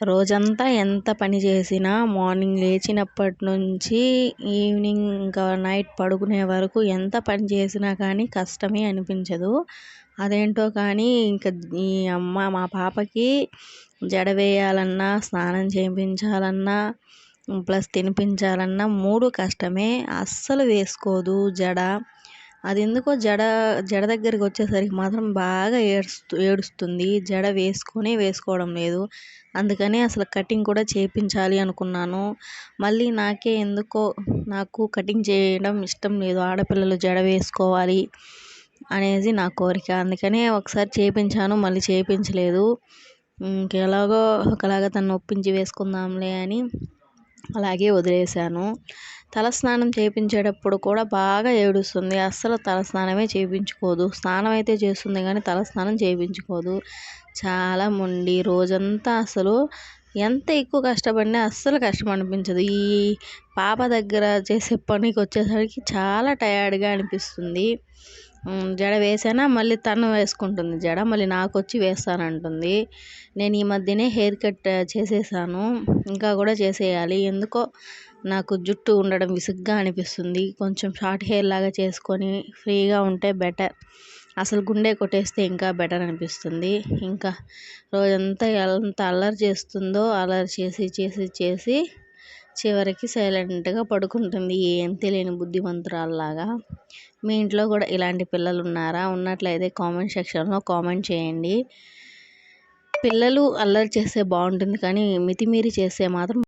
రోజంతా ఎంత పని చేసినా మార్నింగ్ లేచినప్పటి నుంచి ఈవినింగ్ ఇంకా నైట్ పడుకునే వరకు ఎంత పని చేసినా కానీ కష్టమే అనిపించదు. అదేంటో కానీ ఇంకా ఈ అమ్మ మా పాపకి జడ వేయాలన్నా స్నానం చేయించాలన్నా ప్లస్ తినిపించాలన్నా మూడు కష్టమే. అస్సలు వేసుకోదు జడ. అది ఎందుకో జడ జడ దగ్గరికి వచ్చేసరికి మాత్రం బాగా ఏడుస్తూ ఏడుస్తుంది. జడ వేసుకొని వేసుకోవడం లేదు. అందుకని అసలు కటింగ్ కూడా చేయించాలి అనుకున్నాను. మళ్ళీ నాకే ఎందుకో నాకు కటింగ్ చేయడం ఇష్టం లేదు. ఆడపిల్లలు జడ వేసుకోవాలి అనేది నా కోరిక. అందుకనే ఒకసారి చేయించాను మళ్ళీ చేయించలేదు ఇంకెలాగో ఒకలాగా తను ఒప్పించి వేసుకుందాంలే అని అలాగే వదిలేశాను. తలస్నానం చేయించేటప్పుడు కూడా బాగా ఏడుస్తుంది. అస్సలు తలస్నానమే చేయించుకోదు స్నానం అయితే చేస్తుంది కానీ తలస్నానం చేయించుకోదు చాలా మొండి. రోజంతా అసలు ఎంత ఎక్కువ కష్టపడినా అస్సలు కష్టం అనిపించదు ఈ పాప దగ్గర చేసే పనికి వచ్చేసరికి చాలా టయర్డ్గా అనిపిస్తుంది. జడ వేసానా మళ్ళీ తను వేసుకుంటుంది జడ మళ్ళీ నాకు వచ్చి వేస్తానంటుంది. నేను ఈ మధ్యనే హెయిర్ కట్ చేసేసాను. ఇంకా కూడా చేసేయాలి. ఎందుకో నాకు జుట్టు ఉండడం విసుగ్గా అనిపిస్తుంది. కొంచెం షార్ట్ హెయిర్ లాగా చేసుకొని ఫ్రీగా ఉంటే బెటర్. అసలు గుండె కొట్టేస్తే ఇంకా బెటర్ అనిపిస్తుంది. ఇంకా రోజంతా ఎంత అల్లరి చేస్తుందో అల్లరి చేసి చేసి చేసి చివరికి సైలెంట్గా పడుకుంటుంది. ఏం తెలియని బుద్ధిమంతురాల్లాగా. మీ ఇంట్లో కూడా ఇలాంటి పిల్లలు ఉన్నారా ఉన్నట్లయితే కామెంట్ సెక్షన్లో కామెంట్ చేయండి. పిల్లలు అల్లరి చేస్తే బాగుంటుంది కానీ మితిమీరి చేస్తే మాత్రం